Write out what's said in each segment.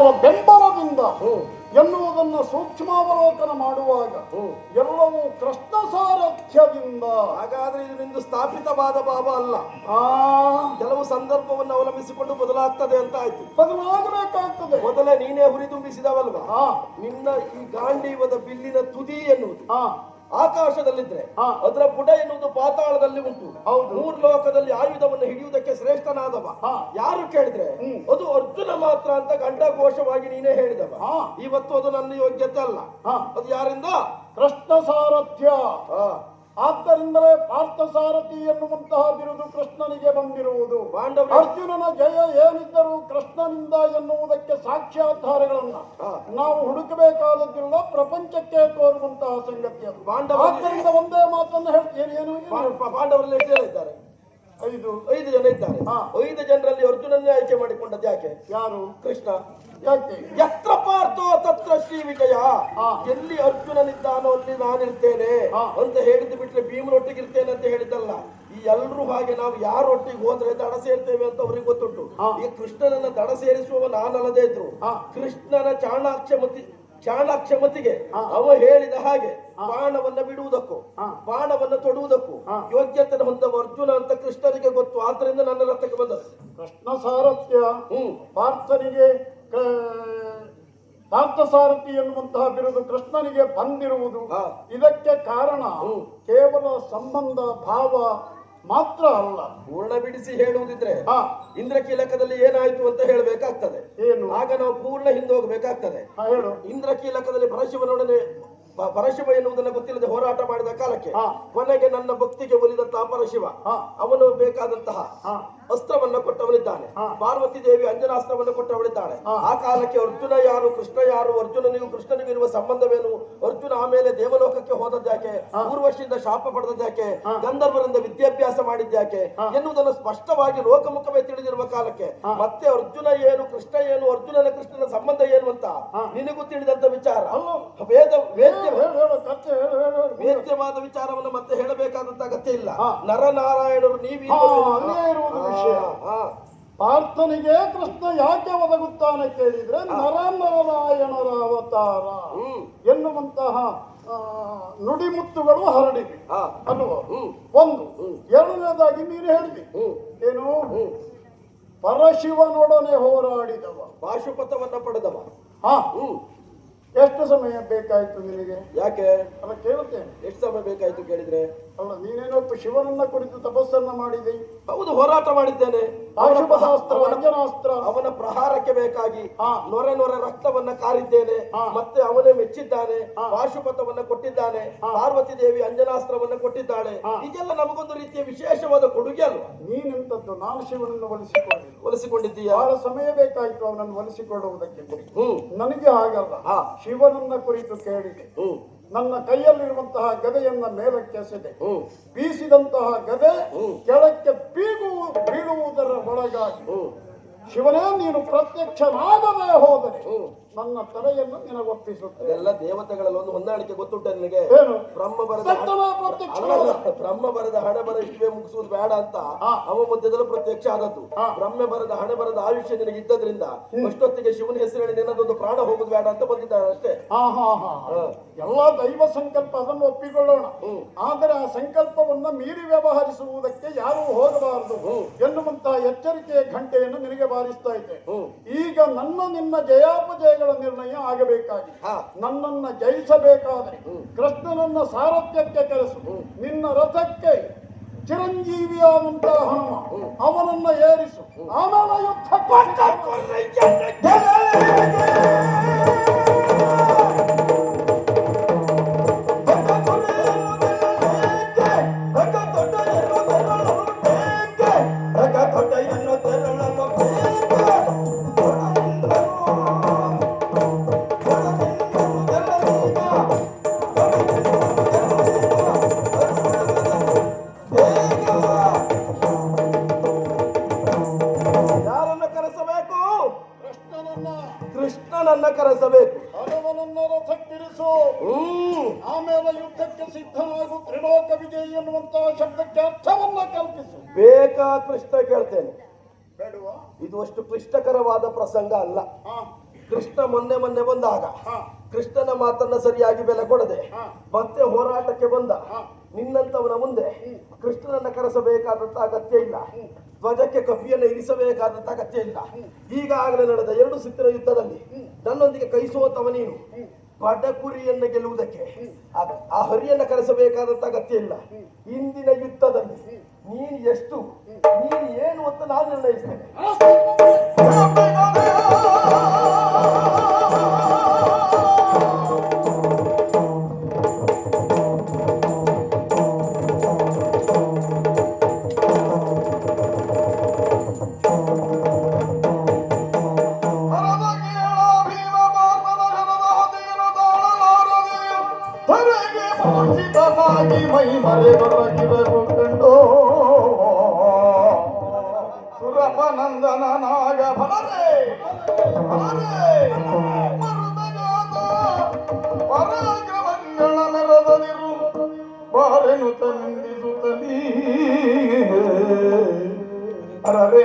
ಬೆಂಬಲದಿಂದ. ಎನ್ನುವುದನ್ನು ಸೂಕ್ಷ್ಮಾವಲೋಕನ ಮಾಡುವಾಗ. ಎಲ್ಲವೂ ಕೃಷ್ಣ ಸಾರಥ್ಯದಿಂದ ಹಾಗಾದ್ರೆ ಇದರಿಂದ ಸ್ಥಾಪಿತವಾದ ಭಾವ ಅಲ್ಲ. ಆ. ಕೆಲವು ಸಂದರ್ಭವನ್ನು ಅವಲಂಬಿಸಿಕೊಂಡು ಬದಲಾಗ್ತದೆ ಅಂತ ಆಯ್ತು. ಬದಲಾಗಬೇಕಾಗ್ತದೆ. ಮೊದಲೇ ನೀನೇ ಹುರಿದುಂಬಿಸಿದವಲ್ವಾ? ನಿನ್ನ ಈ ಗಾಂಡೀವದ ಬಿಲ್ಲಿನ ತುದಿ ಎನ್ನುವುದು. ಆಕಾಶದಲ್ಲಿದ್ರೆ. ಅದರ ಬುಡ ಎನ್ನುವುದು ಪಾತಾಳದಲ್ಲಿ ಉಂಟು. ಮೂರ್ ಲೋಕದಲ್ಲಿ ಆಯುಧವನ್ನು ಹಿಡಿಯುವುದಕ್ಕೆ ಶ್ರೇಷ್ಠನಾದವ ಹಾ. ಯಾರು ಕೇಳಿದ್ರೆ ಅದು ಅರ್ಜುನ ಮಾತ್ರ ಅಂತ ಗಂಡಘೋಷವಾಗಿ ನೀನೇ ಹೇಳಿದವ. ಇವತ್ತು ಅದು ನನ್ನ ಯೋಗ್ಯತೆ ಅಲ್ಲ ಹಾ. ಅದು ಯಾರಿಂದ ಕೃಷ್ಣ ಸಾರಥ್ಯ. ಆದ್ದರಿಂದಲೇ ಪಾರ್ಥಸಾರಥಿ ಎನ್ನುವಂತಹ ಬಿರುದು ಕೃಷ್ಣನಿಗೆ ಬಂದಿರುವುದು. ಅರ್ಜುನನ ಜಯ ಏನಿದ್ದರೂ ಕೃಷ್ಣನಿಂದ ಎನ್ನುವುದಕ್ಕೆ ಸಾಕ್ಷ್ಯಾಧಾರಗಳನ್ನ ನಾವು ಹುಡುಕಬೇಕಾದದ್ದಿಲ್ಲ ಪ್ರಪಂಚಕ್ಕೆ ತೋರುವಂತಹ ಸಂಗತಿ ಅದು. ಆದ್ದರಿಂದ ಒಂದೇ ಮಾತನ್ನು ಹೇಳ್ತೀನಿ. ಏನು ಪಾಂಡವರಲ್ಲಿ ಹೇಳಿದ್ದಾರೆ ಇದ್ದಾರೆ? ಐದು ಐದು ಜನ ಇದ್ದಾರೆ. ಐದು ಜನರಲ್ಲಿ ಅರ್ಜುನನ್ನೇ ಆಯ್ಕೆ ಮಾಡಿಕೊಂಡದ್ದು ಯಾಕೆ? ಯಾರು? ಕೃಷ್ಣ. ಯಾಕೆ? ಯತ್ರ ಪಾರ್ಥೋ ತತ್ರ ಶ್ರೀ ವಿಜಯ. ಎಲ್ಲಿ ಅರ್ಜುನನಿದ್ದಾನೋ ಅಲ್ಲಿ ನಾನಿರ್ತೇನೆ. ಅಂತ ಹೇಳಿದ್ದು ಬಿಟ್ರೆ ಭೀಮರೊಟ್ಟಿಗೆ ಇರ್ತೇನೆ ಅಂತ ಹೇಳಿದ್ದಲ್ಲ. ಈ ಎಲ್ರೂ ಹಾಗೆ ನಾವು ಯಾರೊಟ್ಟಿಗೆ ಹೋದ್ರೆ ದಡ ಸೇರ್ತೇವೆ ಅಂತ ಅವ್ರಿಗೆ ಗೊತ್ತುಂಟು. ಈ ಕೃಷ್ಣನನ್ನ ದಡ ಸೇರಿಸುವವ ನಾನಲ್ಲದೆ ಇದ್ರು. ಕೃಷ್ಣನ ಚಾಣಾಕ್ಷಮತಿ ಚಾಣಾಕ್ಷಮತಿಗೆ. ಅವ ಹೇಳಿದ ಹಾಗೆ. ಬಾಣವನ್ನ ಬಿಡುವುದಕ್ಕೂ ಹಾ. ಬಾಣವನ್ನ ತೊಡುವುದಕ್ಕೂ. ಯೋಗ್ಯತೆ ಹೊಂದವ ಅರ್ಜುನ ಅಂತ ಕೃಷ್ಣನಿಗೆ ಗೊತ್ತು. ಆದ್ರಿಂದ ನನ್ನ ರಥಕ್ಕೆ ಬಂದದ್ದು. ಕೃಷ್ಣ ಸಾರಥ್ಯ ಹ್ಮ್. ಪಾರ್ಥನಿಗೆ ಕ- ಪಾರ್ಥ ಸಾರಥಿ ಎನ್ನುವಂತಹ ಬಿರುದು ಕೃಷ್ಣನಿಗೆ ಬಂದಿರುವುದು. ಇದಕ್ಕೆ ಕಾರಣ ಕೇವಲ ಸಂಬಂಧ ಭಾವ ಮಾತ್ರ ಅಲ್ಲ. ಪೂರ್ಣ ಬಿಡಿಸಿ ಹೇಳುವುದಿದ್ರೆ ಹಾ. ಇಂದ್ರಕೀಲಕದಲ್ಲಿ ಏನಾಯ್ತು ಅಂತ ಹೇಳಬೇಕಾಗ್ತದೆ. ಏನು? ಆಗ ನಾವು ಪೂರ್ಣ ಹಿಂದೆ ಹೋಗಬೇಕಾಗ್ತದೆ. ಹಾ, ಹೇಳು. ಇಂದ್ರಕೀಲಕದಲ್ಲಿ ಪರಶಿವನೊಡನೆ ಪರಶಿವ ಎನ್ನುವುದನ್ನು ಗೊತ್ತಿಲ್ಲದೆ ಹೋರಾಟ ಮಾಡಿದ ಕಾಲಕ್ಕೆ. ಕೊನೆಗೆ ನನ್ನ ಭಕ್ತಿಗೆ ಒಲಿದಂತಹ ಪರಶಿವ. ಅವನು ಬೇಕಾದಂತಹ ಅಸ್ತ್ರವನ್ನ ಕೊಟ್ಟವನಿದ್ದಾನೆ ಪಾರ್ವತಿ ದೇವಿ ಅಂಜನಾಸ್ತ್ರವನ್ನು ಕೊಟ್ಟವಳಿದ್ದಾಳೆ. ಆ ಕಾಲಕ್ಕೆ ಅರ್ಜುನ ಯಾರು ಕೃಷ್ಣ ಯಾರು ಅರ್ಜುನನಿಗೂ ಕೃಷ್ಣನಿಗೂ ಇರುವ ಸಂಬಂಧವೇನು? ಅರ್ಜುನ ಆಮೇಲೆ ದೇವಲೋಕಕ್ಕೆ ಹೋದದ್ಯಾಕೆ ಊರ್ವಶಿಯಿಂದ ಶಾಪ ಪಡೆದದ್ಯಾಕೆ ಗಂಧರ್ವರಿಂದ ವಿದ್ಯಾಭ್ಯಾಸ ಮಾಡಿದ್ಯಾಕೆ ಎನ್ನುವುದನ್ನು ಸ್ಪಷ್ಟವಾಗಿ ಲೋಕಮುಖವೇ ತಿಳಿದಿರುವ ಕಾಲಕ್ಕೆ ಮತ್ತೆ ಅರ್ಜುನ ಏನು ಕೃಷ್ಣ ಏನು ಅರ್ಜುನನ ಕೃಷ್ಣನ ಸಂಬಂಧ ಏನು ಅಂತ ನಿನಗೂ ತಿಳಿದಂತ ವಿಚಾರ. ವೇದ್ಯವಾದ ವಿಚಾರವನ್ನು ಮತ್ತೆ ಹೇಳಬೇಕಾದಂತ ಅಗತ್ಯ ಇಲ್ಲ. ನರನಾರಾಯಣರು ನೀವು ಇರುವುದು ವಿಷಯ. ಪಾರ್ಥನಿಗೆ ಕೃಷ್ಣ ಯಾಕೆ ಒದಗುತ್ತಾನೆ ಕೇಳಿದ್ರೆ ನರನಾರಾಯಣರ ಅವತಾರ ಎನ್ನುವಂತಹ ನುಡಿಮುತ್ತುಗಳು ಹರಡಿವೆ ಅನ್ನುವ. ಒಂದು. ಎರಡನೇದಾಗಿ ನೀನು ಹೇಳಿದೆ. ಏನು? ಪರಶಿವನೊಡನೆ ಹೋರಾಡಿದವ. ಪಾಶುಪಥವನ್ನ ಪಡೆದವ. ಹಾ. ಎಷ್ಟು ಸಮಯ ಬೇಕಾಯ್ತು ನಿನಗೆ? ಯಾಕೆ? ಅಲ್ಲ ಕೇಳುತ್ತೇನೆ. ಎಷ್ಟು ಸಮಯ ಬೇಕಾಯ್ತು ಕೇಳಿದ್ರೆ? ಅಲ್ಲ ನೀನೇನೊಬ್ಬ ಶಿವನನ್ನ ಕುರಿತು ತಪಸ್ಸನ್ನ ಮಾಡಿದೆ. ಹೌದು ಹೋರಾಟ ಮಾಡಿದ್ದೇನೆ. ಅವನ- ಅಂಜನಾಸ್ತ್ರ ಅವನ ಪ್ರಹಾರಕ್ಕೆ ಬೇಕಾಗಿ. ನೊರೆ ನೊರೆ ರಕ್ತವನ್ನ ಕಾರಿದ್ದೇನೆ. ಮತ್ತೆ ಅವನೇ ಮೆಚ್ಚಿದ್ದಾನೆ. ಪಾಶುಪಥವನ್ನ ಕೊಟ್ಟಿದ್ದಾನೆ. ಪಾರ್ವತಿ ದೇವಿ ಅಂಜನಾಸ್ತ್ರವನ್ನ ಕೊಟ್ಟಿದ್ದಾಳೆ. ಇದೆಲ್ಲ ನಮಗೊಂದು ರೀತಿಯ ವಿಶೇಷವಾದ ಕೊಡುಗೆ ಅಲ್ವಾ? ನೀನೆಂತದ್ದು ನಾನು ಶಿವನನ್ನು ಒಲಿಸಿಕೊಂಡಿಲ್ಲ. ಒಲಿಸಿಕೊಂಡಿದ್ದೀಯ? ಬಹಳ ಸಮಯ ಬೇಕಾಯ್ತು ಅವನನ್ನು ಒಲಿಸಿಕೊಳ್ಳುವುದಕ್ಕೆ. ನನಗೆ ಹಾಗಲ್ಲ. ಹಾ. ಶಿವನನ್ನ ಕುರಿತು ಕೇಳಿದೆ. ನನ್ನ ಕೈಯಲ್ಲಿರುವಂತಹ ಗದೆಯನ್ನ ಮೇಲಕ್ಕೆ ಎಸೆದೆ. ಹ್ಮ್ ಬೀಸಿದಂತಹ ಗದೆ ಕೆಳಕ್ಕೆ ಬೀಗು ಬೀಳುವುದರ ಒಳಗಾಗಿ ಶಿವನೇ ನೀನು ಪ್ರತ್ಯಕ್ಷನಾಗದೇ ಹೋದರೆ ನನ್ನ ತಲೆಯನ್ನು ನಿನಗೊಪ್ಪಿಸುತ್ತೆ ಎಲ್ಲ ದೇವತೆಗಳಲ್ಲಿ ಒಂದು ಹೊಂದಾಣಿಕೆ ಗೊತ್ತುಂಟ ನಿನಗೆ? ಏನು? ಬ್ರಹ್ಮ ಬರದ ತಕ್ಷಣ ಪ್ರತ್ಯಕ್ಷ ಅಲ್ಲಲ್ಲ, ಬ್ರಹ್ಮ ಬರದ ಹಣೆ ಬರ ಇಷ್ಟೇ ಮುಗಿಸುವುದು ಬೇಡ ಅಂತ. ಅವ ಮಧ್ಯದಲ್ಲಿ ಪ್ರತ್ಯಕ್ಷ ಆದದ್ದು. ಬ್ರಹ್ಮ ಬರದ ಹಣೆ ಬರದ ಆಯುಷ್ಯ ನಿನಗೆ ಇದ್ದದ್ರಿಂದ ಅಷ್ಟೊತ್ತಿಗೆ ಶಿವನ ಹೆಸರಿನ ನಿನ್ನದೊಂದು ಪ್ರಾಣ ಹೋಗುದು ಬೇಡ ಅಂತ ಬಂದಿದ್ದಾರೆ ಅಷ್ಟೇ. ಹಾ ಹಾ ಹಾ. ಎಲ್ಲ ದೈವ ಸಂಕಲ್ಪ ಅದನ್ನು ಒಪ್ಪಿಕೊಳ್ಳೋಣ. ಆದರೆ ಆ ಸಂಕಲ್ಪವನ್ನು ಮೀರಿ ವ್ಯವಹರಿಸುವುದಕ್ಕೆ ಯಾರು ಹೋಗಬಾರದು. ಎನ್ನುವಂತಹ ಎಚ್ಚರಿಕೆಯ ಘಂಟೆಯನ್ನು ನಿನಗೆ ಬಾರಿಸ್ತಾ ಇದೆ ಈಗ ನನ್ನ ನಿನ್ನ ಜಯಾಪಜಯಗಳ ನಿರ್ಣಯ ಆಗಬೇಕಾಗಿದೆ. ನನ್ನನ್ನ ಜಯಿಸಬೇಕಾದರೆ ಕೃಷ್ಣನನ್ನ ಸಾರಥ್ಯಕ್ಕೆ ಕರೆಸು. ನಿನ್ನ ರಥಕ್ಕೆ ಚಿರಂಜೀವಿಯಾದಂತಹ ಹನುಮ ಅವನನ್ನ ಏರಿಸು. ಆಮೇಲೆ ಯುದ್ಧಕ್ಕೆ ಹ್ಮ್ ಆಮೇಲೆ ಯುದ್ಧಕ್ಕೆ ಸಿದ್ಧನಾಗು ತ್ರಿಲೋಕ ವಿಜಯ ಎನ್ನುವಂತಹ ಶಬ್ದಕ್ಕೆ ಅರ್ಥವನ್ನ ಕಲ್ಪಿಸು. ಬೇಕಾ ಕೃಷ್ಣ ಕೇಳ್ತೇನೆ. ಬೇಡುವ? ಇದು ಅಷ್ಟು ಕ್ಲಿಷ್ಟಕರವಾದ ಪ್ರಸಂಗ ಅಲ್ಲ. ಕೃಷ್ಣ ಮೊನ್ನೆ ಮೊನ್ನೆ ಬಂದಾಗ. ಕೃಷ್ಣನ ಮಾತನ್ನ ಸರಿಯಾಗಿ ಬೆಲೆ ಕೊಡದೆ ಮತ್ತೆ ಹೋರಾಟಕ್ಕೆ ಬಂದ. ನಿನ್ನಂತವನ ಮುಂದೆ ಕೃಷ್ಣನನ್ನ ಕರೆಸಬೇಕಾದಂತ ಅಗತ್ಯ ಇಲ್ಲ. ಧ್ವಜಕ್ಕೆ ಕಪಿಯನ್ನು ಇರಿಸಬೇಕಾದಂತ ಅಗತ್ಯ ಇಲ್ಲ. ಈಗಾಗಲೇ ನಡೆದ ಎರಡು ಸುತ್ತಿನ ಯುದ್ಧದಲ್ಲಿ ನನ್ನೊಂದಿಗೆ ಕೈ ಸೋತವ ನೀನು. ಪಡಕುರಿಯನ್ನು ಗೆಲ್ಲುವುದಕ್ಕೆ ಆ ಹರಿಯನ್ನ ಕರೆಸಬೇಕಾದಂತ ಅಗತ್ಯ ಇಲ್ಲ. ಇಂದಿನ ಯುದ್ಧದಲ್ಲಿ ನೀನು ಎಷ್ಟು, ನೀನು ಏನು ಅಂತ ನಾನು ನಿರ್ಣಯಿಸ್ತೇನೆ. ಮೈ ಮರೆದೊರಗಿದರು ಕಂಡು. ಸುರಪನಂದನ ನಾಗ ಭಲರೇ ಪರಾಕ್ರಮಗಳ ಮೆರದನಿರು ಬಾರೆನುತ ನಿಂದಿಸುತ್ತಲೀ ಅರರೆ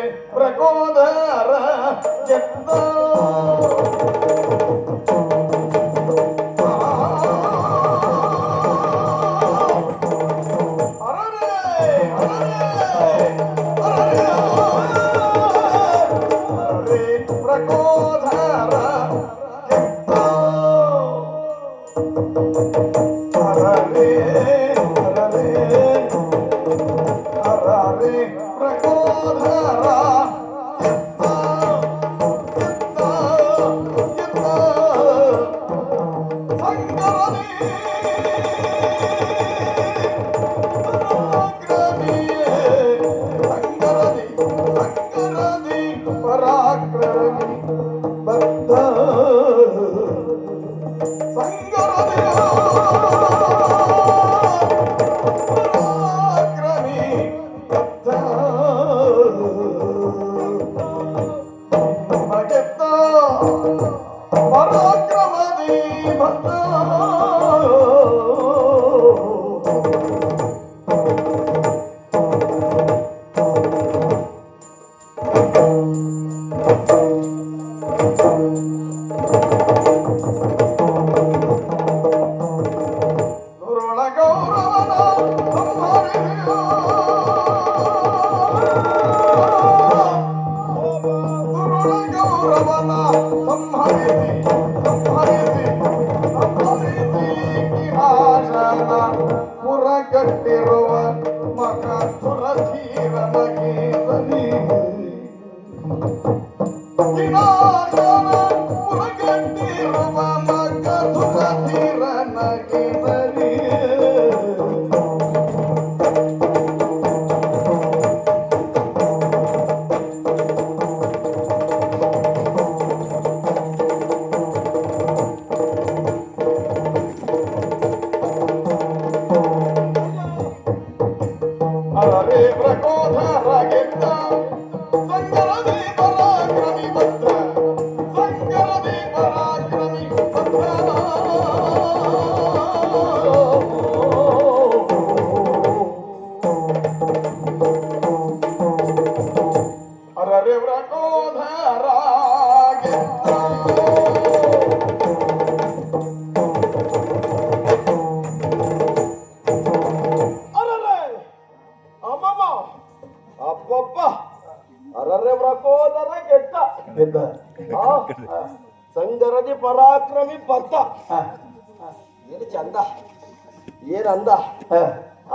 give a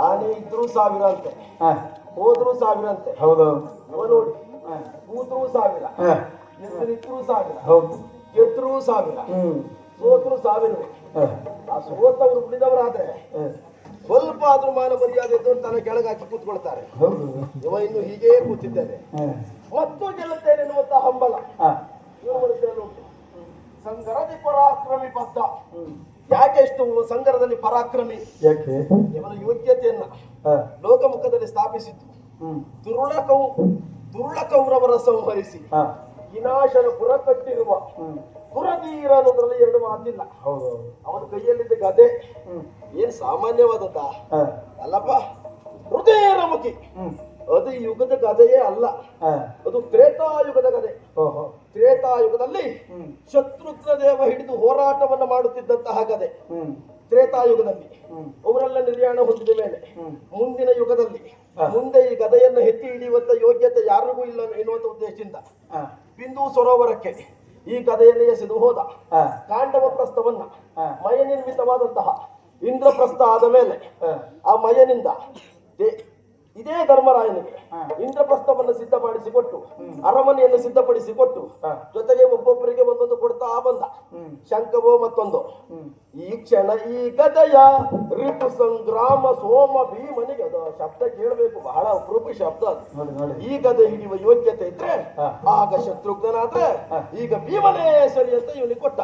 ಆನೆ ಇದ್ರು ಸಾವಿರ ಅಂತೆ. ಹೋದ್ರು ಸಾವಿರ ಅಂತೆ. ಹೌದೌದು ನೋಡಿ. ಕೂತ್ರು ಸಾವಿರ. ಹೆಸರಿದ್ರು ಸಾವಿರ. ಹೌದು. ಗೆದ್ರು ಸಾವಿರ. ಸೋತ್ರು ಸಾವಿರವೇ ಆ ಸೋತವರು ಉಳಿದವರಾದ್ರೆ ಸ್ವಲ್ಪ ಆದ್ರೂ ಮಾನ ಮರ್ಯಾದೆ ಇದ್ದು ತನ್ನ ಕೆಳಗೆ ಹಾಕಿ ಕೂತ್ಕೊಳ್ತಾರೆ. ಇವ ಇನ್ನು ಹೀಗೇ ಕೂತಿದ್ದೇನೆ. ಮತ್ತು ಗೆಲ್ಲುತ್ತೇನೆ ಎನ್ನುವಂತ ಹಂಬಲ. ಸಂಗರದಿ ಪರಾಕ್ರಮಿ ಬದ್ಧ ಯಾಕೆ ಇಷ್ಟು ಸಂಗರದಲ್ಲಿ ಪರಾಕ್ರಮಿ? ಯಾಕೆ? ಇವನ ಯೋಗ್ಯತೆಯನ್ನ ಲೋಕಮುಖದಲ್ಲಿ ಸ್ಥಾಪಿಸಿದ್ದು. ದುರುಳಕವು ದುರುಳಕೌರವರ ಸಂಹರಿಸಿ. ವಿನಾಶನ ಪುರ ಕಟ್ಟಿರುವ ಪುರಧೀರ ಅನ್ನೋದ್ರಲ್ಲಿ ಎರಡು ಮಾತಿಲ್ಲ. ಹೌದು. ಅವನ ಕೈಯಲ್ಲಿದ್ದ ಗದೆ. ಏನ್ ಸಾಮಾನ್ಯವಾದದ್ದ? ಅಲ್ಲಪ್ಪ ಹೃದಯ ಮುಖಿ. ಅದು ಯುಗದ ಕಥೆಯೇ ಅಲ್ಲ. ಅದು ತ್ರೇತಾಯುಗದ ಕಥೆ ತ್ರೇತಾಯುಗದಲ್ಲಿ. ಶತ್ರುಘ್ನ ದೇವ ಹಿಡಿದು ಹೋರಾಟವನ್ನ ಮಾಡುತ್ತಿದ್ದಂತಹ ಕಥೆ ಹ್ಮ್ ತ್ರೇತಾಯುಗದಲ್ಲಿ. ಅವರೆಲ್ಲ ನಿರ್ಯಾಣ ಹೊಂದಿದ ಮೇಲೆ ಮುಂದಿನ ಯುಗದಲ್ಲಿ ಮುಂದೆ ಈ ಗದೆಯನ್ನು ಎತ್ತಿ ಹಿಡಿಯುವಂತ ಯೋಗ್ಯತೆ ಯಾರಿಗೂ ಇಲ್ಲ ಎನ್ನುವಂತ ಉದ್ದೇಶದಿಂದ ಬಿಂದು ಸರೋವರಕ್ಕೆ ಈ ಕಥೆಯನ್ನು ಎಸೆದು ಹೋದ. ಕಾಂಡವ ಪ್ರಸ್ಥವನ್ನ. ಮಯ ನಿರ್ಮಿತವಾದಂತಹ ಇಂದ್ರಪ್ರಸ್ಥ ಆದ ಮೇಲೆ. ಆ ಮಯನಿಂದ ಇದೇ ಧರ್ಮರಾಯನಿಗೆ ಸಿದ್ಧಪಡಿಸಿ ಇಂದ್ರಪ್ರಸ್ಥವನ್ನು ಸಿದ್ಧಪಡಿಸಿಕೊಟ್ಟು ಅರಮನೆಯನ್ನು ಸಿದ್ಧಪಡಿಸಿ ಕೊಟ್ಟು ಜೊತೆಗೆ ಒಬ್ಬೊಬ್ಬರಿಗೆ ಒಂದೊಂದು ಕೊಡ್ತಾ ಬಂದ. ಶಂಕವೋ ಮತ್ತೊಂದು. ಈ ಕ್ಷಣ ಈ ಗದಯ ರಿಪು ಸಂಗ್ರಾಮ ಸೋಮ ಭೀಮನಿಗೆ ಅದು ಶಬ್ದ ಕೇಳಬೇಕು ಬಹಳ ಅಪರೂಪಿ ಶಬ್ದ ಅದು. ಈ ಗದೆ ಹಿಡಿಯುವ ಯೋಗ್ಯತೆ ಇದ್ರೆ ಆಗ ಶತ್ರುಘ್ನಾದ್ರೆ. ಈಗ ಭೀಮನೇ ಸರಿ ಅಂತ ಇವನಿಗೆ ಕೊಟ್ಟ.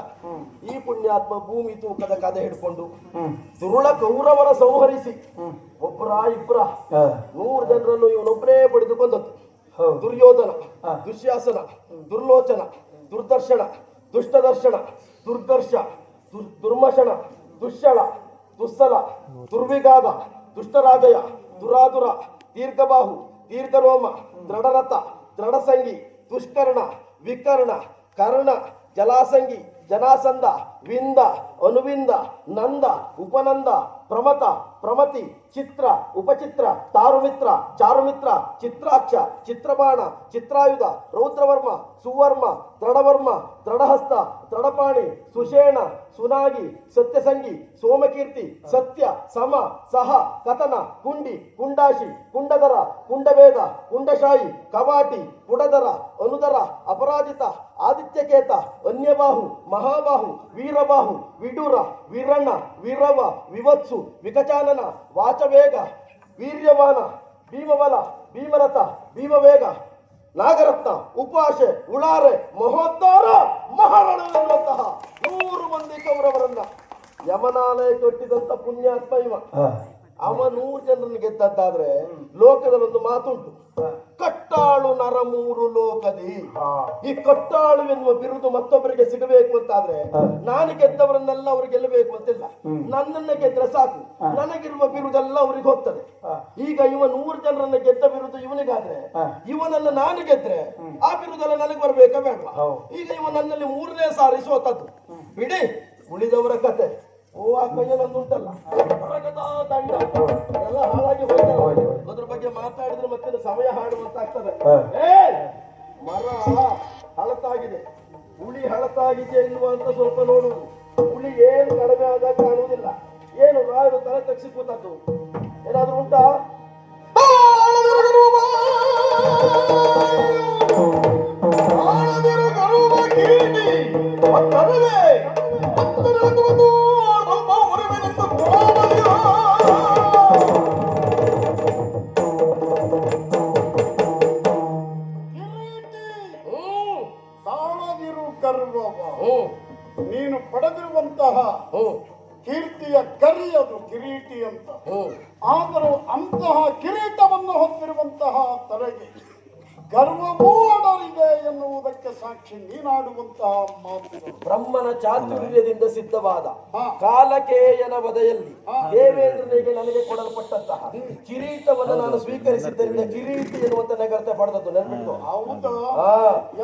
ಈ ಪುಣ್ಯಾತ್ಮ ಭೂಮಿ ತೂಕದ ಕದೆ ಹಿಡ್ಕೊಂಡು ಸುರುಳ ದುರುಳ ಕೌರವರ ಸಂಹರಿಸಿ ಒಬ್ಬರ ಇಬ್ಬರ. ನೂರು ಜನರನ್ನು ಇವನೊಬ್ಬನೇ ಪಡೆದುಕೊಂಡದ್ದು ದುರ್ಯೋಧನ. ದುಶ್ಯಾಸನ ದುರ್ಲೋಚನ ದುರ್ದರ್ಶನ ದುಷ್ಟದರ್ಶನ ದುರ್ದರ್ಶ ದುರ್ ದುರ್ಮಶನ ದುಶ್ಶಳ ದುಸ್ಸಲ ದುರ್ವಿಗಾದ ದುಷ್ಟರಾಜಯ ದುರಾದುರ ದೀರ್ಘಬಾಹು ದೀರ್ಘರೋಮ ದೃಢರಥ ದೃಢಸಂಗಿ ದುಷ್ಕರ್ಣ ವಿಕರ್ಣ ಕರ್ಣ ಜಲಾಸಂಗಿ ಜನಾಸಂದ ವಿಂದ ಅನುವಿಂದ ನಂದ ಉಪನಂದ ಪ್ರಮತ, ಪ್ರಮತಿ, ಚಿತ್ರ, ಉಪಚಿತ್ರ, ತಾರುಮಿತ್ರ, ಚಾರುಮಿತ್ರ, ಚಿತ್ರಾಕ್ಷ, ಚಿತ್ರಬಾಣ, ಚಿತ್ರಾಯುಧ, ರೌದ್ರವರ್ಮ, ಸುವರ್ಮ, ದೃಢವರ್ಮ, ದೃಢಹಸ್ತ, ದೃಢಪಾಣಿ, ಸುಷೇಣ, ಸುನಾಗಿ, ಸತ್ಯಸಂಗಿ, ಸೋಮಕೀರ್ತಿ, ಸತ್ಯ, ಸಮ, ಸಹ, ಕಥನ ಕುಂಡಿ ಕುಂಡಾಶಿ ಕುಂಡದರ ಕುಂಡವೇದ ಕುಂಡಶಾಹಿ ಕವಾಟಿ ಕುಡದರ ಅನುದರ ಅಪರಾಜಿತ, ಆದಿತ್ಯಕೇತ, ಅನ್ಯಬಾಹು, ಮಹಾಬಾಹು, ವೀರಬಾಹು, ವಿಡೂರ ವೀರಣ್ಣ ವೀರವ, ವಿವತ್ಸು ವಿಕಚಾನನ ವಾಚವೇಗ ವೀರ್ಯವಾನ ಭೀಮಬಲ ಭೀಮರಥ ಭೀಮವೇಗ ನಾಗರತ್ನ ಉಪಾಶೆ ಉಳಾರೆ ಮಹೋತ್ತರ ಮಹಾರಣವೆನ್ನುವಂತಹ ನೂರು ಮಂದಿ ಕೌರವರನ್ನ ಯಮನಾಲಯ ಕೊಟ್ಟಿದಂತ ಪುಣ್ಯಾತ್ಮ ಇವ. ಅವ ನೂರು ಜನರನ್ನು ಗೆದ್ದದ್ದಾದ್ರೆ ಲೋಕದಲ್ಲಿ ಒಂದು ಮಾತುಂಟು ಕಟ್ಟಾಳು ನರಮೂರು ಲೋಕದಿ ಈ ಕಟ್ಟಾಳು ಎನ್ನುವ ಬಿರುದು ಮತ್ತೊಬ್ಬರಿಗೆ ಸಿಗಬೇಕು ಅಂತಾದ್ರೆ. ನಾನು ಗೆದ್ದವರನ್ನೆಲ್ಲ ಅವ್ರು ಗೆಲ್ಲಬೇಕು ಅಂತಿಲ್ಲ. ನನ್ನನ್ನ ಗೆದ್ರೆ ಸಾಕು. ನನಗಿರುವ ಬಿರುದೆಲ್ಲ ಅವ್ರಿಗೆ ಹೋಗ್ತದೆ ಈಗ ಇವ ನೂರು ಜನರನ್ನ ಗೆದ್ದ ಬಿರುದು ಇವನಿಗಾದ್ರೆ. ಇವನನ್ನ ನಾನು ಗೆದ್ರೆ ಆ ಬಿರುದೆಲ್ಲ ನನಗೆ ಬರ್ಬೇಕಾ ಬೇಡ. ಈಗ ಇವ ನನ್ನಲ್ಲಿ ಮೂರನೇ ಸಾರಿ ಸೋತದ್ದು ಬಿಡಿ ಉಳಿದವರ ಕತೆ ಓ ಆ ಕೈಯಲ್ಲಿ ಉಂಟಲ್ಲ. ಹೊರಗದ ದಂಡ. ಎಲ್ಲ ಹಾಳಾಗಿ ಹೋಯ್ತಲ್ಲ. ಅದ್ರ ಬಗ್ಗೆ ಮಾತಾಡಿದ್ರೆ ಮತ್ತೆ ಸಮಯ ಹಾಡುವಂತಾಗ್ತದೆ ಹಾ. ಏ ಮರ ಹಳತಾಗಿದೆ. ಹುಳಿ ಹಳತಾಗಿದೆ ಇಲ್ವಾ ಅಂತ ಸ್ವಲ್ಪ ನೋಡುವುದು ಹುಳಿ ಏನು ಕಡಿಮೆ ಆದಾಗ ಕಾಣುವುದಿಲ್ಲ. ಏನು ರಾಯರು ತಲೆ ತಗ್ಸಿ ಕೂತದ್ದು ಏನಾದ್ರೂ ಉಂಟಾ? ಕಿರೀಟಿ ನೀನು ಪಡೆದಿರುವಂತಹ ಕೀರ್ತಿಯ ಕೀರ್ತಿಯ ಕರಿಯದು ಕಿರೀಟಿ ಅಂತ. ಆದರೂ ಅಂತಹ ಕಿರೀಟವನ್ನು ಹೊಂದಿರುವಂತಹ ತಲೆಗೆ ಗರ್ವವೂ ಅಡರಿದೆ ಎನ್ನುವುದಕ್ಕೆ ಸಾಕ್ಷಿ ನೀನಾಡುವಂತಹ ಮಾತು. ಬ್ರಹ್ಮನ ಚಾತುರ್ಯದಿಂದ ಸಿದ್ಧವಾದ ಕಾಲಕೇಯನ ವಧೆಯಲ್ಲಿ. ದೇವೇಂದ್ರನಿಗೆ ನನಗೆ ಕೊಡಲ್ಪಟ್ಟಂತಹ ಕಿರೀಟವನ್ನು ನಾನು ಸ್ವೀಕರಿಸಿದ್ದರಿಂದ ಕಿರೀಟಿ ಎನ್ನುವಂತ ನಗರತೆ ಪಡೆದದ್ದು ನೆನಪಿಟ್ಟು ಹೌದು?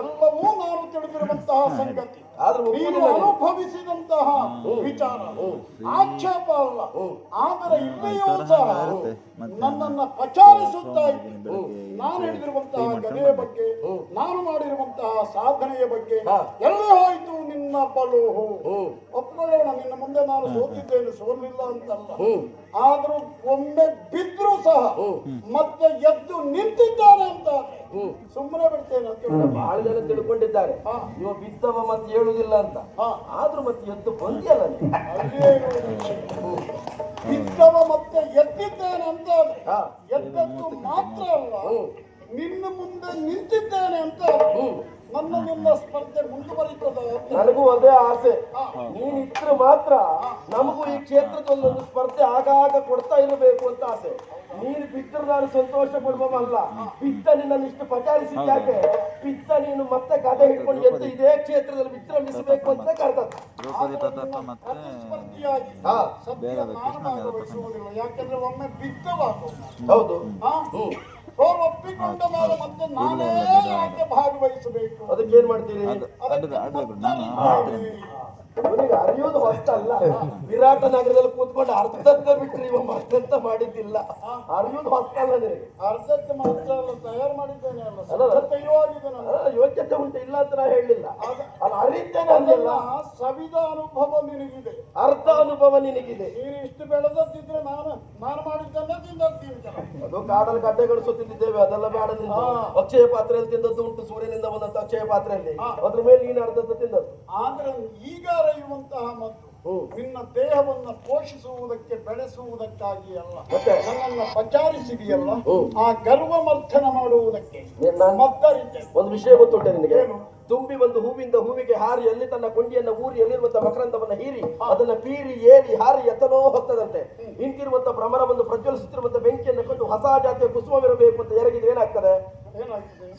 ಎಲ್ಲವೂ ನಾನು ತಿಳಿದಿರುವಂತಹ ಸಂಗತಿ. ನೀನು. ಅನುಭವಿಸಿದಂತಹ ವಿಚಾರ. ಆಕ್ಷೇಪ ಅಲ್ಲ. ಆದರೆ ಇಲ್ಲಿಯೂ ಸಹ ನನ್ನನ್ನ ಪ್ರಚಾರಿಸುತ್ತಾ ಇತ್ತು ನಾನು ಹಿಡಿದಿರುವಂತಹ ಗದೆಯ ಬಗ್ಗೆ ನಾನು ಮಾಡಿರುವಂತಹ ಸಾಧನೆಯ ಬಗ್ಗೆ ಎಲ್ಲ ಹೋಯಿತು ನಿನ್ನ ಬಲು. ಹ್ಮ್. ಒಪ್ಕೊಳ್ಳೋಣ ನಿನ್ನ ಮುಂದೆ ನಾನು ಸೋತಿದ್ದೇನೆ ಸೋಲಿಲ್ಲ ಅಂತಲ್ಲ. ಆದ್ರೂ ಒಮ್ಮೆ ಬಿದ್ರು ಸಹ ಮತ್ತೆ ಎದ್ದು ನಿಂತಿದ್ದಾನೆ ಅಂತ ಸುಮ್ಮನೆ ಬಿಡ್ತೇನೆ. ಬಹಳ ಜನ ತಿಳ್ಕೊಂಡಿದ್ದಾರೆ ಹಾ. ಇವ ಬಿದ್ದವ ಮತ್ತೆ ಹೇಳುದಿಲ್ಲ ಅಂತ ಹಾ. ಆದ್ರೂ ಮತ್ತೆ ಎದ್ದು ಬಂದಿಯಲ್ಲ. ಬಿದ್ದವ ಮತ್ತೆ ಎದ್ದಿದ್ದೇನೆ ಅಂತ ಆದ್ರೆ ಹಾ. ಎದ್ದದ್ದು ಮಾತ್ರ ಅಲ್ಲ ನಿನ್ನ ಮುಂದೆ ನಿಂತಿದ್ದೇನೆ ಅಂತ ನನ್ನ ನಿಮ್ಮ ಸ್ಪರ್ಧೆ ಮುಂದುವರಿತದ. ನನಗೂ ಅದೇ ಆಸೆ. ನೀನ್ ನೀನಿದ್ರೆ ಮಾತ್ರ ನಮಗೂ ಈ ಕ್ಷೇತ್ರದಲ್ಲೊಂದು ಸ್ಪರ್ಧೆ ಆಗಾಗ ಕೊಡ್ತಾ ಇರಬೇಕು ಅಂತ ಆಸೆ. ನೀನು ಬಿದ್ದರೆ ನಾನು ಸಂತೋಷ ಪಡುವವಲ್ಲ ಬಿದ್ದ ನಿನ್ನನ್ನು ಇಷ್ಟು ಪಚಾರಿಸಿದ್ದಾಗೆ ಬಿದ್ದ ನೀನು ಮತ್ತೆ ಕಥೆ ಹಿಡ್ಕೊಂಡು ಎದ್ದು ಇದೇ ಕ್ಷೇತ್ರದಲ್ಲಿ ವಿಜೃಂಭಿಸಬೇಕು ಅಂತ ನಿನ್ನ ನಾನು ಯಾಕಂದ್ರೆ ಒಮ್ಮೆ ಬಿದ್ದವಾಗು ಹೌದು. ಹಾ? ಅವರು ಒಪ್ಪಿಕೊಂಡ ಮೇಲೆ ಮತ್ತೆ ನಾನೇ ಯಾಕೆ ಭಾಗವಹಿಸಬೇಕು? ಅದಕ್ಕೆ ಏನ್ ಮಾಡ್ತೀರಿ? ಅದಕ್ಕೆ ಇವನಿಗೆ ಅರಿಯೋದು ಹೊಸ್ತಲ್ಲ. ವಿರಾಟ ನಗರದಲ್ಲಿ ಕೂತ್ಕೊಂಡು ಅರ್ಧಕ್ಕ ಬಿಟ್ರಿ ಇವ ಮತ್ತಂತ ಮಾಡಿದ್ದಿಲ್ಲ. ಅರಿಯೋದು ಹೊಸ್ತಲ್ಲ ನಿನಗೆ. ಅರ್ಧಕ್ಕೆ ಮಾತ್ರ ಅಲ್ಲ ತಯಾರು ಮಾಡಿದ್ದೇನೆ ಅಲ್ಲ ಯೋಗ್ಯತೆ ಉಂಟು ಇಲ್ಲ ಅಂತ ನಾ ಹೇಳಿಲ್ಲ. ಅಲ್ಲ ಅರಿತೇನೆ ಅಂದಿಲ್ಲ ಸವಿದ ಅನುಭವ ನಿನಗಿದೆ. ಅರ್ಧ ಅನುಭವ ನಿನಗಿದೆ. ನೀನು ಇಷ್ಟು ಬೆಳೆದದ್ದಿದ್ರೆ ನಾನು ನಾನು ಮಾಡಿದ್ದನ್ನ ತಿಂದದ್ದು ಜನ. ಅದು ಕಾಡಲ್ಲಿ ಗಡ್ಡೆಗಳು ಸುತ್ತಿದ್ದೇವೆ ಅದೆಲ್ಲ ಬೇಡ ನಿನ್ನ ಅಕ್ಷಯ ಪಾತ್ರೆಯಲ್ಲಿ ತಿಂದದ್ದು ಉಂಟು ಸೂರ್ಯನಿಂದ ಬಂದಂತ ಅಕ್ಷಯ ಪಾತ್ರೆಯಲ್ಲಿ. ಅದ್ರ ಮೇಲೆ ನೀನು ಅರ್ಧದ್ದು ತಿಂದದ್ದು. ಆದ್ರೆ ಈಗ ಅರೆಯುವಂತಹ ಮದ್ದು ನಿನ್ನ ದೇಹವನ್ನು ಪೋಷಿಸುವುದಕ್ಕೆ ಬೆಳೆಸುವುದಕ್ಕಾಗಿ ಅಲ್ಲ. ಮತ್ತೆ? ನನ್ನನ್ನ ಪಚಾರಿಸಿದೆಯಲ್ಲ. ಆ ಗರ್ವ ಮರ್ಥನ ಮಾಡುವುದಕ್ಕೆ ಮದ್ದರಿದ್ದೆ. ಒಂದು ವಿಷಯ ಗೊತ್ತುಂಟೆ ನಿನಗೆ? ತುಂಬಿ ಒಂದು ಹೂವಿಂದ ಹೂವಿಗೆ ಹಾರಿ ಎಲ್ಲಿ ತನ್ನ ಕೊಂಡಿಯನ್ನ ಊರಿ ಎಲ್ಲಿರುವಂತಹ ಮಕರಂದವನ್ನ ಹೀರಿ ಅದನ್ನ ಪೀರಿ ಏರಿ ಹಾರಿ ಎತ್ತನೋ ಹೊತ್ತದಂತೆ ನಿಂತಿರುವಂತ ಭ್ರಮರವನ್ನು ಒಂದು ಪ್ರಜ್ವಲಿಸುತ್ತಿರುವಂತ ಬೆಂಕಿಯನ್ನು ಕಂಡು ಹೊಸ ಜಾತಿಯ ಕುಸುಮವಿರಬೇಕು ಅಂತ ಎರಗಿದ್ರೆ ಏನಾಗ್ತದೆ?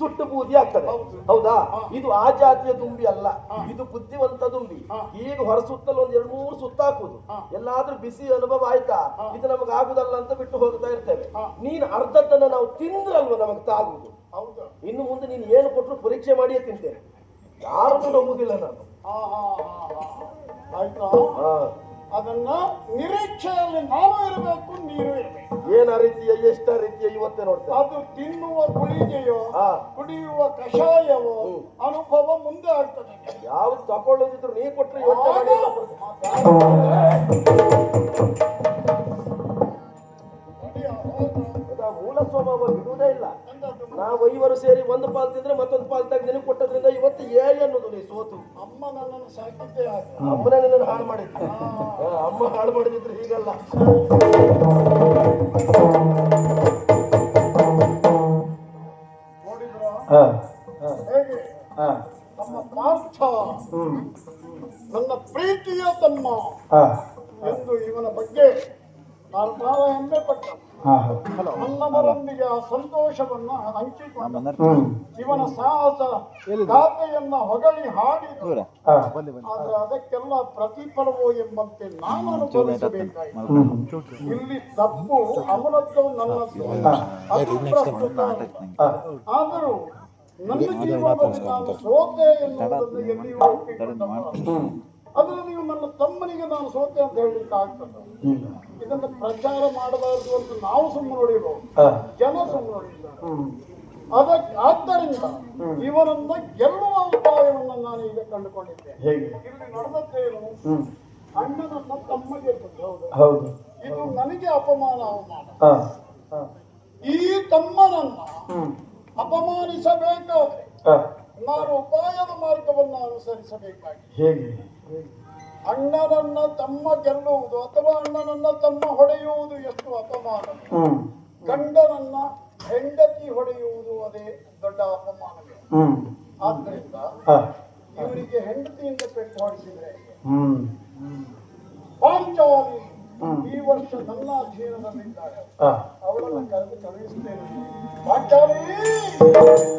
ಸುಟ್ಟು ಬೂದಿ ಆಗ್ತದೆ. ಹೌದಾ. ಇದು ಆ ಜಾತಿಯ ದುಂಬಿ ಅಲ್ಲ. ಇದು ಬುದ್ಧಿವಂತ ದುಂಬಿ. ಈಗ ಹೊರ ಹೊರಸುತ್ತಲು ಒಂದ್ ಎರಡು ಮೂರು ಸುತ್ತಾಕುದು ಎಲ್ಲಾದ್ರೂ ಬಿಸಿ ಅನುಭವ ಆಯ್ತಾ? ಇದು ನಮಗೆ ಆಗುದಲ್ಲ ಅಂತ ಬಿಟ್ಟು ಹೋಗ್ತಾ ಇರ್ತೇವೆ. ನೀನ್ ಅರ್ಧದನ್ನ ನಾವು ತಿಂದ್ರಲ್ವ ನಮಗೆ ತಾಗುದು ಹೌದು. ಇನ್ನು ಮುಂದೆ ನೀನು ಏನು ಕೊಟ್ಟರು ಪರೀಕ್ಷೆ ಮಾಡಿಯೇ ತಿಂತೇನೆ. ಯಾರು ನಂಬುದಿಲ್ಲ ನಾನು. ಅದನ್ನ ನಿರೀಕ್ಷೆಯಲ್ಲಿ ನಾನು ಇರಬೇಕು ನೀರು ಇರಬೇಕು. ಏನ ರೀತಿಯ ಎಷ್ಟ ರೀತಿಯ ಇವತ್ತೇ ನೋಡ್ತೇವೆ? ಅದು ತಿನ್ನುವ ಗುಳಿಗೆಯೋ. ಕುಡಿಯುವ ಕಷಾಯವೋ ಅನುಭವ ಮುಂದೆ ಆಗ್ತದೆ. ಯಾವ್ದು ತಗೊಳ್ಳೋದಿದ್ರು ನೀ ಕೊಟ್ಟರೆ ಮೂಲ ಸ್ವಭಾವ ಬಿಡುವುದೇ ಇಲ್ಲ. ನಾವು ಐವರು ಸೇರಿ ಒಂದು ಪಾಲ್ ತಿಂದ್ರೆ ಮತ್ತೊಂದು ಪಾಲ್ ತೆಗೆದು ನಿನಗೆ ಕೊಟ್ಟದ್ರಿಂದ ಹೇಳಿ ಅನ್ನೋದು ನೀ ಸೋತು. ಅಮ್ಮ ನನ್ನನ್ನು ಸಾಕಿದ್ದೆ ಅಮ್ಮನೇ ನಿನ್ನನ್ನು ಹಾಳು ಮಾಡಿದ್ದೆ. ಅಮ್ಮ ಹಾಳು ಮಾಡಿದ್ರೆ ಹೀಗಲ್ಲ. ನಮ್ಮ ಪಾರ್ಥ ನನ್ನ ಪ್ರೀತಿಯ ತಮ್ಮ ಎಂದು ಇವನ ಬಗ್ಗೆ ನಾನು ಹೆಮ್ಮೆ ಪಟ್ಟ ನನ್ನವರೊಂದಿಗೆ ಆ ಸಂತೋಷವನ್ನು ಹಂಚಿಕೊಂಡ ಇವನ ಸಾಹಸ ಗಾಥೆಯನ್ನ ಹೊಗಳಿ ಹಾಡಿದ ಆದ್ರೆ ಅದಕ್ಕೆಲ್ಲ ಪ್ರತಿಫಲವು ಎಂಬಂತೆ ನಾನು ಅನುಭವಿಸಬೇಕಾಯಿತು. ಇಲ್ಲಿ ತಪ್ಪು ಅವನದ್ದು ನನ್ನದು ಅದು ಪ್ರಸ್ತುತ. ಆದರೂ ನನ್ನ ಜೀವನದಲ್ಲಿ ನಾನು ಸೋತೆ ಎನ್ನುವುದನ್ನು ಎಲ್ಲಿಯೂ ಆದ್ರೆ ನೀವು ನನ್ನ ತಮ್ಮನಿಗೆ ನಾನು ಸೋತೆ ಅಂತ ಹೇಳಲಿಕ್ಕೆ ಆಗ್ತದೆ. ಇದನ್ನು ಪ್ರಚಾರ ಮಾಡಬಾರದು ಅಂತ ನಾವು ಸುಮ್ಮನೆ ನೋಡಿರೋ ಜನ ಸುಮ್ಮನೆ ನೋಡಿದ್ದಾರೆ. ಅದಕ್ಕೆ ಆದ್ದರಿಂದ ಇವರನ್ನ ಗೆಲ್ಲುವ ಉಪಾಯವನ್ನು ನಾನು ಈಗ ಕಂಡುಕೊಂಡಿದ್ದೇನೆ ಇಲ್ಲಿ ನಡೆದದ್ದೇನು ಅಣ್ಣನನ್ನ ತಮ್ಮಗೆ ಹೌದು. ಇದು ನನಗೆ ಅಪಮಾನ ಅವಮಾನ ಈ ತಮ್ಮನನ್ನ ಅಪಮಾನಿಸಬೇಕಾದ್ರೆ ನಾನು ಉಪಾಯದ ಮಾರ್ಗವನ್ನು ಅನುಸರಿಸಬೇಕಾಗಿ ಹೇಗೆ? ಅಣ್ಣನನ್ನ ತಮ್ಮ ಗೆಲ್ಲುವುದು ಅಥವಾ ಅಣ್ಣನನ್ನ ತಮ್ಮ ಹೊಡೆಯುವುದು ಎಷ್ಟು ಅಪಮಾನ? ಹ್ಮ್. ಗಂಡನನ್ನ ಹೆಂಡತಿ ಹೊಡೆಯುವುದು ಅದೇ ದೊಡ್ಡ ಅಪಮಾನವೇ ಹ್ಮ್. ಆದ್ರಿಂದ ಇವರಿಗೆ ಹೆಂಡತಿಯಿಂದ ಪೆಟ್ಟು ಹೊಡಿಸಿದ್ರೆ ಹ್ಮ್. ಪಾಂಚಾಲಿ ಈ ವರ್ಷ ನನ್ನ ಅಧೀನದಲ್ಲಿದ್ದಾರೆ ಅವಳನ್ನು ಕರೆದು ಕಳುಹಿಸ್ತೇನೆ ಪಾಂಚಾಲಿ!